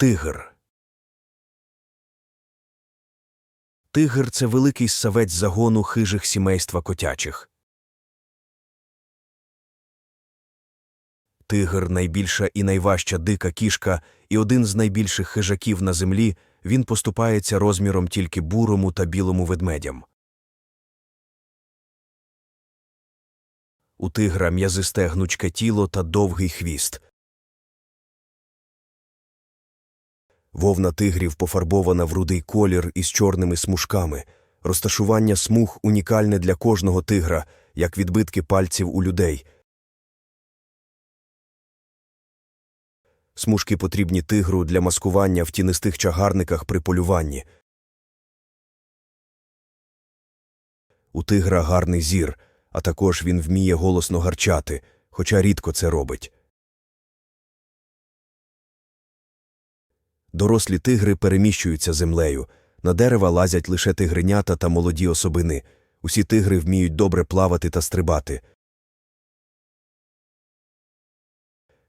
Тигр. Тигр це великий ссавець загону хижих сімейства котячих. Тигр найбільша і найважча дика кішка і один з найбільших хижаків на землі, він поступається розміром тільки бурому та білому ведмедям. У тигра м'язисте гнучке тіло та довгий хвіст. Вовна тигрів пофарбована в рудий колір із чорними смужками. Розташування смуг унікальне для кожного тигра, як відбитки пальців у людей. Смужки потрібні тигру для маскування в тінистих чагарниках при полюванні. У тигра гарний зір, а також він вміє голосно гарчати, хоча рідко це робить. Дорослі тигри переміщуються землею. На дерева лазять лише тигренята та молоді особини. Усі тигри вміють добре плавати та стрибати.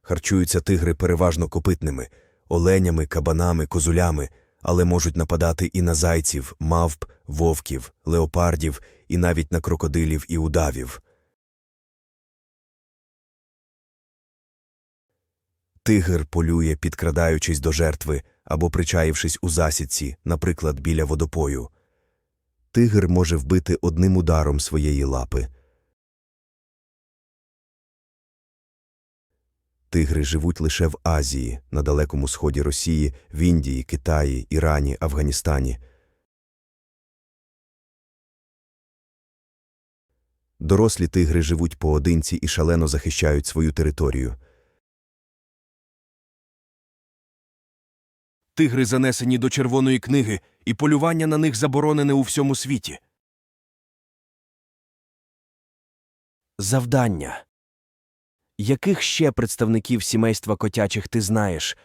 Харчуються тигри переважно копитними оленями, кабанами, козулями, але можуть нападати і на зайців, мавп, вовків, леопардів, і навіть на крокодилів і удавів. Тигр полює, підкрадаючись до жертви або причаївшись у засідці, наприклад, біля водопою. Тигр може вбити одним ударом своєї лапи. Тигри живуть лише в Азії, на далекому сході Росії, в Індії, Китаї, Ірані, Афганістані. Дорослі тигри живуть поодинці і шалено захищають свою територію. Тигри занесені до червоної книги, і полювання на них заборонене у всьому світі. Завдання. Яких ще представників сімейства котячих ти знаєш?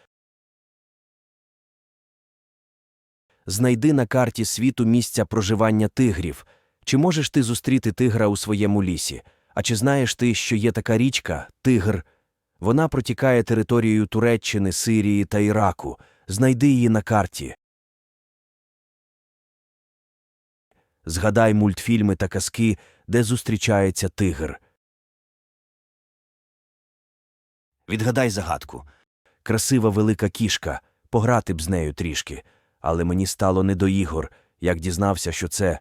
Знайди на карті світу місця проживання тигрів. Чи можеш ти зустріти тигра у своєму лісі? А чи знаєш ти, що є така річка Тигр? Вона протікає територією Туреччини, Сирії та Іраку. Знайди її на карті. Згадай мультфільми та казки, де зустрічається тигр. Відгадай загадку. Красива велика кішка, пограти б з нею трішки, але мені стало не до ігор, як дізнався, що це